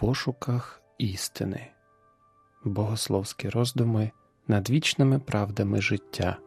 пошуках істини, богословські роздуми над вічними правдами життя.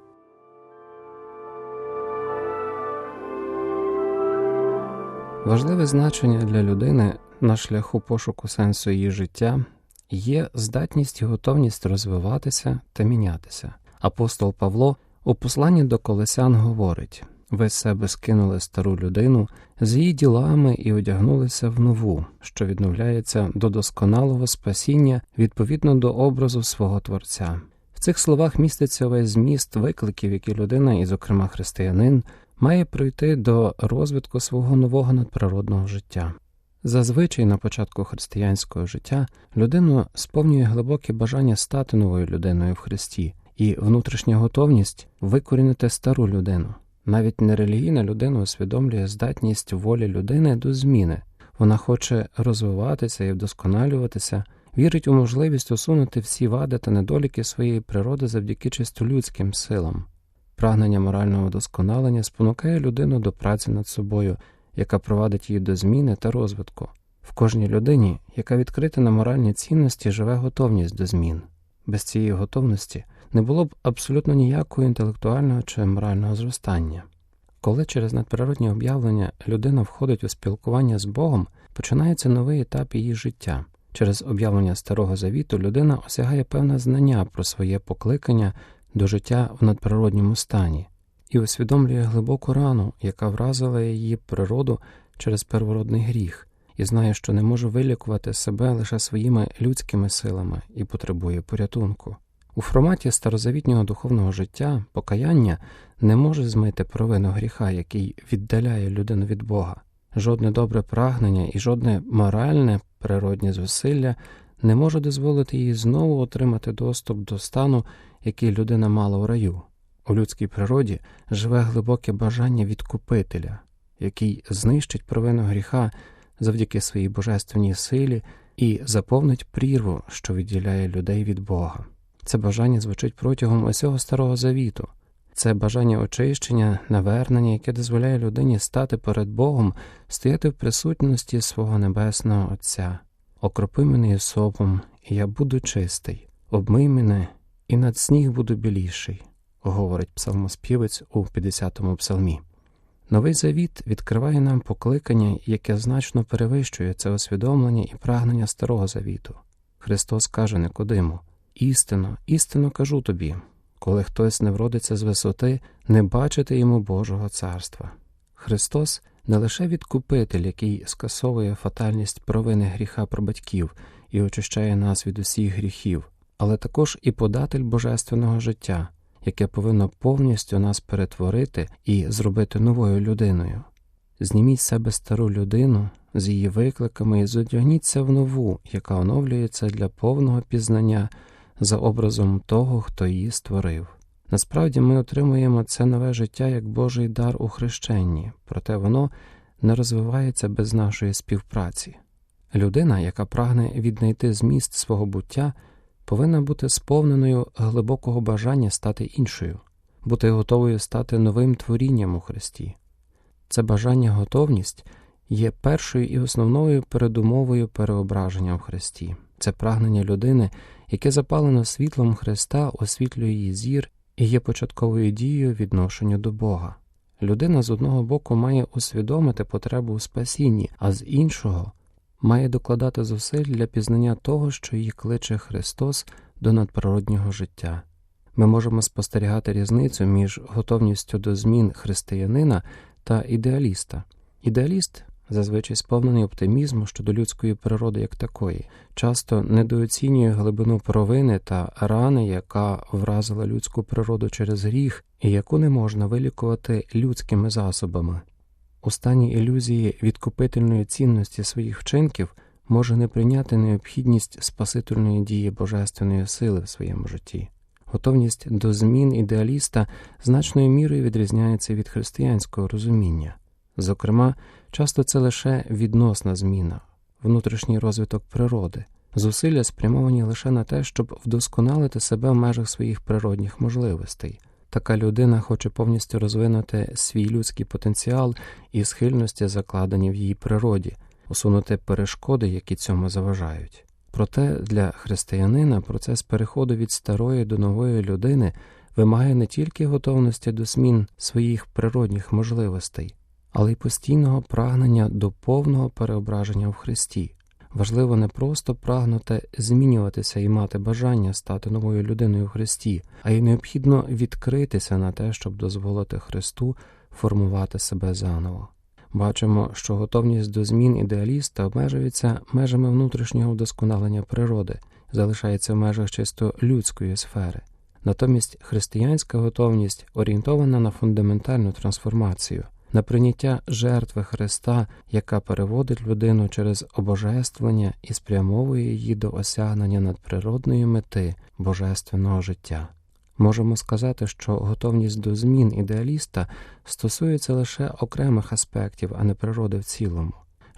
Важливе значення для людини на шляху пошуку сенсу її життя є здатність і готовність розвиватися та мінятися. Апостол Павло у посланні до Колесян говорить ви себе скинули стару людину з її ділами і одягнулися в нову, що відновляється до досконалого спасіння відповідно до образу свого Творця. В цих словах міститься весь зміст викликів, які людина, і, зокрема, християнин, має пройти до розвитку свого нового надприродного життя. Зазвичай на початку християнського життя людину сповнює глибоке бажання стати новою людиною в Христі і внутрішня готовність викорінити стару людину. Навіть нерелігійна людина усвідомлює здатність волі людини до зміни, вона хоче розвиватися і вдосконалюватися, вірить у можливість усунути всі вади та недоліки своєї природи завдяки чисто людським силам. Прагнення морального вдосконалення спонукає людину до праці над собою, яка провадить її до зміни та розвитку. В кожній людині, яка відкрита на моральні цінності, живе готовність до змін. Без цієї готовності не було б абсолютно ніякого інтелектуального чи морального зростання. Коли через надприродні об'явлення людина входить у спілкування з Богом, починається новий етап її життя. Через об'явлення Старого Завіту людина осягає певне знання про своє покликання до життя в надприродньому стані і усвідомлює глибоку рану, яка вразила її природу через первородний гріх, і знає, що не може вилікувати себе лише своїми людськими силами і потребує порятунку. У форматі старозавітнього духовного життя покаяння не може змити провину гріха, який віддаляє людину від Бога. Жодне добре прагнення і жодне моральне природнє зусилля не може дозволити їй знову отримати доступ до стану, який людина мала у раю. У людській природі живе глибоке бажання відкупителя, який знищить провину гріха завдяки своїй божественній силі і заповнить прірву, що відділяє людей від Бога. Це бажання звучить протягом усього старого завіту, це бажання очищення, навернення, яке дозволяє людині стати перед Богом, стояти в присутності свого небесного Отця. Окропи мене сопом, і я буду чистий, обмий мене, і над сніг буду біліший, говорить псалмоспівець у 50-му псалмі. Новий завіт відкриває нам покликання, яке значно перевищує це усвідомлення і прагнення старого завіту. Христос каже Никодиму Істинно, істинно кажу тобі, коли хтось не вродиться з висоти, не бачити йому Божого царства. Христос не лише відкупитель, який скасовує фатальність провини гріха про батьків і очищає нас від усіх гріхів, але також і податель божественного життя, яке повинно повністю нас перетворити і зробити новою людиною. Зніміть з себе стару людину з її викликами і зодягніться в нову, яка оновлюється для повного пізнання за образом того, хто її створив. Насправді ми отримуємо це нове життя як Божий дар у хрещенні, проте воно не розвивається без нашої співпраці. Людина, яка прагне віднайти зміст свого буття, повинна бути сповненою глибокого бажання стати іншою, бути готовою стати новим творінням у Христі. Це бажання готовність є першою і основною передумовою переображення в Христі, це прагнення людини, яке запалено світлом Христа освітлює її зір і є початковою дією відношення до Бога. Людина з одного боку має усвідомити потребу у спасінні, а з іншого має докладати зусиль для пізнання того, що її кличе Христос до надприроднього життя. Ми можемо спостерігати різницю між готовністю до змін християнина та ідеаліста. Ідеаліст зазвичай сповнений оптимізму щодо людської природи як такої, часто недооцінює глибину провини та рани, яка вразила людську природу через гріх і яку не можна вилікувати людськими засобами. У стані ілюзії відкупительної цінності своїх вчинків може не прийняти необхідність спасительної дії божественної сили в своєму житті. Готовність до змін ідеаліста значною мірою відрізняється від християнського розуміння. Зокрема, часто це лише відносна зміна, внутрішній розвиток природи, зусилля спрямовані лише на те, щоб вдосконалити себе в межах своїх природних можливостей. Така людина хоче повністю розвинути свій людський потенціал і схильності, закладені в її природі. усунути перешкоди, які цьому заважають. Проте для християнина процес переходу від старої до нової людини вимагає не тільки готовності до змін своїх природних можливостей, але й постійного прагнення до повного переображення в Христі. Важливо не просто прагнути змінюватися і мати бажання стати новою людиною в Христі, а й необхідно відкритися на те, щоб дозволити Христу формувати себе заново. Бачимо, що готовність до змін ідеаліста обмежується межами внутрішнього вдосконалення природи, залишається в межах чисто людської сфери. Натомість християнська готовність орієнтована на фундаментальну трансформацію, на прийняття жертви Христа, яка переводить людину через обожествлення і спрямовує її до осягнення надприродної мети божественного життя. Можемо сказати, що готовність до змін ідеаліста стосується лише окремих аспектів, а не природи в цілому.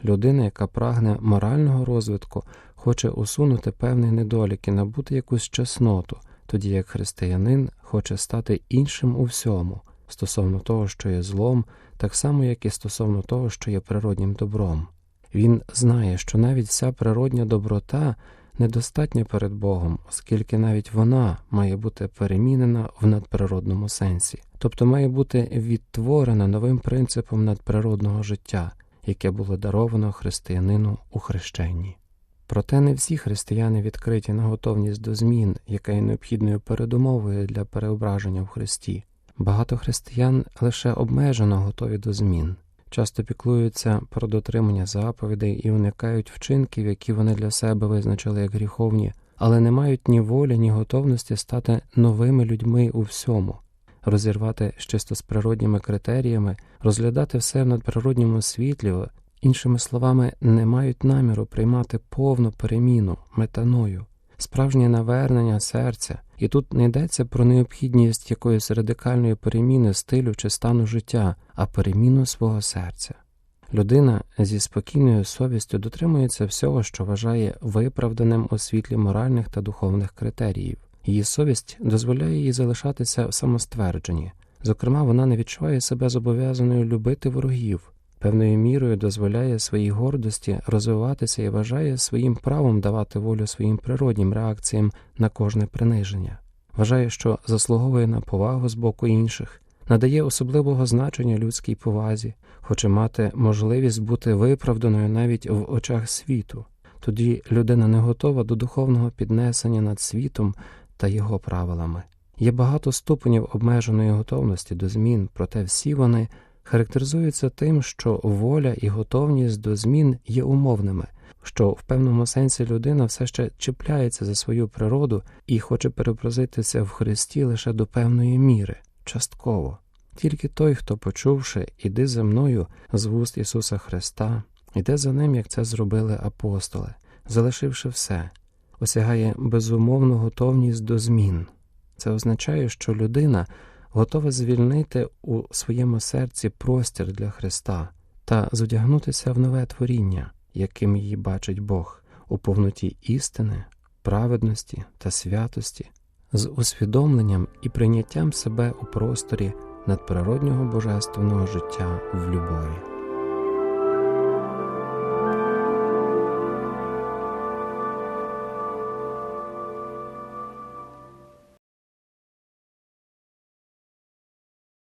Людина, яка прагне морального розвитку, хоче усунути певні недоліки, набути якусь чесноту, тоді як християнин хоче стати іншим у всьому, стосовно того, що є злом, так само, як і стосовно того, що є природнім добром. Він знає, що навіть вся природня доброта недостатня перед Богом, оскільки навіть вона має бути перемінена в надприродному сенсі, тобто має бути відтворена новим принципом надприродного життя, яке було даровано християнину у хрещенні. Проте не всі християни відкриті на готовність до змін, яка є необхідною передумовою для переображення в Христі. Багато християн лише обмежено готові до змін, часто піклуються про дотримання заповідей і уникають вчинків, які вони для себе визначили як гріховні, але не мають ні волі, ні готовності стати новими людьми у всьому, розірвати з чисто з природніми критеріями, розглядати все в надприродньому світлі, іншими словами, не мають наміру приймати повну переміну метаною. Справжнє навернення серця, і тут не йдеться про необхідність якоїсь радикальної переміни стилю чи стану життя, а переміну свого серця. Людина зі спокійною совістю дотримується всього, що вважає виправданим у світлі моральних та духовних критеріїв. Її совість дозволяє їй залишатися в самоствердженні. Зокрема, вона не відчуває себе зобов'язаною любити ворогів, певною мірою дозволяє своїй гордості розвиватися і вважає своїм правом давати волю своїм природнім реакціям на кожне приниження, вважає, що заслуговує на повагу з боку інших, надає особливого значення людській повазі, хоче мати можливість бути виправданою навіть в очах світу. Тоді людина не готова до духовного піднесення над світом та його правилами. Є багато ступенів обмеженої готовності до змін, проте всі вони характеризуються тим, що воля і готовність до змін є умовними, що в певному сенсі людина все ще чіпляється за свою природу і хоче перепроситися в Христі лише до певної міри, частково. Тільки той, хто, почувши, іди за мною з вуст Ісуса Христа, йде за ним, як це зробили апостоли, залишивши все, осягає безумовну готовність до змін. Це означає, що людина готова звільнити у своєму серці простір для Христа та зодягнутися в нове творіння, яким її бачить Бог, у повноті істини, праведності та святості, з усвідомленням і прийняттям себе у просторі надприроднього божественного життя в любові.